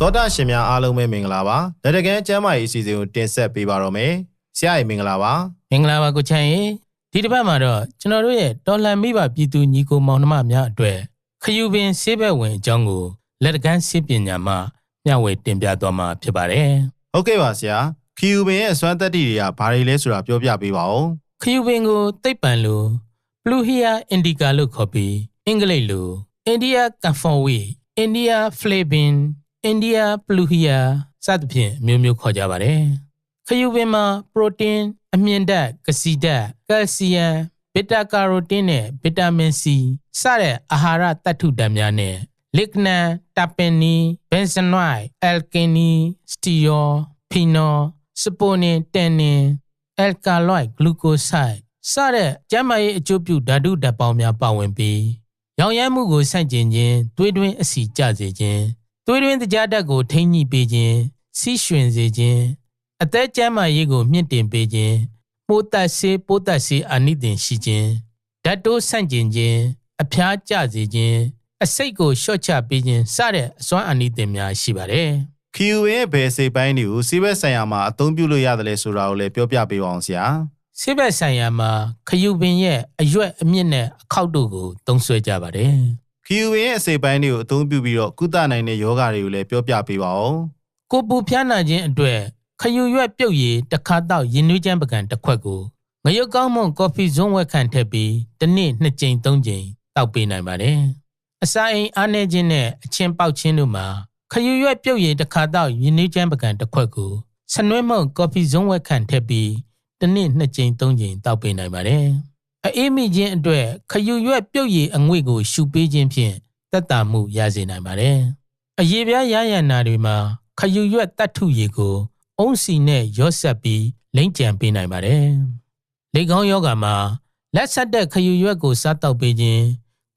တောတာရှင်များအားလုံးပဲမင်္ဂလာပါလက်တကန်းကျမ်းမာရေးအစီအစဉ်ကိုတင်ဆက်ပေးပါတော့မယ်ဆရာကြီးမင်္ဂလာပါမင်္ဂလာပါကိုချမ်းရေဒီတစ်ပတ်မှာတော့ကျွန်တော်တို့ရဲ့တော်လန်မိဘပြည်သူညီကိုမောင်နှမများအတွက်ခယူပင်ဆေးဘက်ဝင်အကြောင်းကိုလက်တကန်းဆေးပညာမှာမျှဝေတင်ပြသွားမှာဖြစ်ပါတယ်ဟုတ်ကဲ့ပါဆရာခီယူပင်ရဲ့အစွမ်းတက်တီတွေကဘာတွေလဲဆိုတာပြောပြပေးပါဦးခယူပင်ကိုသိပ်ပံလို Pluhia indica လို့ခေါ်ပြီးအင်္ဂလိပ်လို India camphorway India flavin India Pluhia စသဖြင့်အမျိုးမျိုးခေါ်ကြပါတယ်ခယူပင်မှာ protein အမြင့်ဓာတ်ကစီဓာတ်ကယ်လ်ဆီယမ်ဘီတာကာရိုတင်းနဲ့ဗီတာမင်စီစတဲ့အာဟာရသတ္ထုဓာတ်များနဲ့လစ်ဂနန်တာပင်နီဘင်ဇနွိုက်အယ်ကင်နီစတီယောဖီနော်စပိုနင်တန်နင်အယ်ကာလွိုက်ဂလူကိုဆိုက်စတဲ့ကျန်းမာရေးအကျိုးပြုဓာတုဓာတ်ပေါင်းများပါဝင်ပြီးရောင်ရမ်းမှုကိုဆန့်ကျင်ခြင်းသွေးတွင်းအဆီကျစေခြင်း သွေးတွင်းတကြားဓာတ်ကိုထိန်းညှိပေးခြင်းဆီးရွှင်စေခြင်းအသက်ကျန်းမာရေးကိုမြင့်တင်ပေးခြင်းပိုးသက်ဆေးပိုးသက်ဆေးအာနိသင်ရှိခြင်းဓာတ်တိုးဆန့်ကျင်ခြင်းအဖျားကျစေခြင်းအစိတ်ကိုလျှော့ချပေးခြင်းစတဲ့အစွမ်းအာနိသင်များရှိပါတယ်ခီယူပင်ရဲ့ဘယ်စိတ်ပိုင်းတွေကိုစီးဘက်ဆိုင်ရာမှာအသုံးပြုလို့ရတယ်လဲဆိုတာကိုလည်းပြောပြပေးပါအောင်ဆရာဆေးဘက်ဆိုင်ရာမှာခယူပင်ရဲ့အရွက်အမြင့်နဲ့အခောက်တို့ကိုသုံးဆွဲကြပါတယ် ခီယူပင်ရဲ့အစိတ်ပိုင်းတွေကိုအသုံးပြုပြီးတော့ကုသနိုင်တဲ့ယောဂတွေကိုလည်းပြောပြပေးပါဦး။ကိုပူဖျားနာခြင်းအတွက်ခယူရွက်ပြုတ်ရည်တစ်ခါတော့ရင်နွေးချမ်းပကံတစ်ခွက်ကိုငရုတ်ကောင်းမွန်ကော်ဖီဇွန်းဝက်ခန့်ထည့်ပြီးတစ်နေ့နှစ်ကြိမ်သုံးကြိမ်တောက်ပေးနိုင်ပါတယ်။အစာအိမ်အားနည်းခြင်းနဲ့အချင်းပေါက်ခြင်းတို့မှာခယူရွက်ပြုတ်ရည်တစ်ခါတော့ရင်နွေးချမ်းပကံတစ်ခွက်ကိုဆနွဲမုံကော်ဖီဇွန်းဝက်ခန့်ထည့်ပြီးတစ်နေ့နှစ်ကြိမ်သုံးကြိမ်တောက်ပေးနိုင်ပါတယ်။ အအေးမိခြင်းအတွက်ခယူရွက်ပြုတ်ရည်အငွေ့ကို ရှူပေးခြင်းဖြင့်တက်တာမှုရစေနိုင်ပါတယ်။အရေပြားရရနာတွေမှာခယူရွက်တတ်ထုရည်ကို အုံးစီနဲ့ရော့ဆက်ပြီးလိမ့်ကြံပေးနိုင်ပါတယ်။လေကောင်းယောဂါမှာလက်ဆက်တဲ့ခယူရွက်ကိုစားတောက်ပေးခြင်း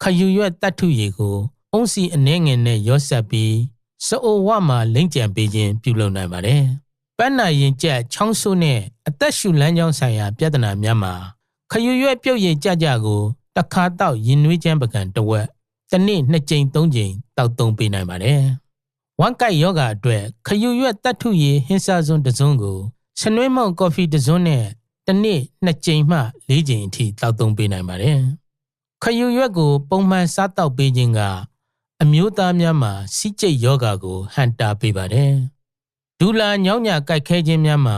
ခယူရွက်တတ်ထုရည်ကို အုံးစီအနှဲငယ်နဲ့ရော့ဆက်ပြီးစအိုဝမှာလိမ့်ကြံပေးခြင်းပြုလုပ်နိုင်ပါတယ်။ပန်းနာရင်ကျက်ချောင်းဆိုးနဲ့အသက်ရှူလမ်းကြောင်းဆိုင်ရာပြဿနာများမှာ ခယူရွက်ပြုတ်ရည်ကြကြကိုတစ်ခါတောက်ရင်နွေးချမ်းပကံတစ်ဝက်တစ်နေ့နှစ်ကြိမ်သုံးကြိမ်တောက်သုံးပေးနိုင်ပါတယ်။ဝမ်ကိုက်ယောဂအတွက်ခယူရွက်တတ်ထုရည်ဟင်းစားစွန်းတစ်စုံကိုဆနွေးမုံကော်ဖီတစ်စုံနဲ့တစ်နေ့နှစ်ကြိမ်မှလေးကြိမ်အထိတောက်သုံးပေးနိုင်ပါတယ်။ခယူရွက်ကိုပုံမှန်စားတောက်ပေးခြင်းကအမျိုးသားများမှာစီးကျိတ်ယောဂါကိုဟန်တာပေးပါတယ်။ဒူလာညောင်းညာကြိုက်ခဲခြင်းများမှာ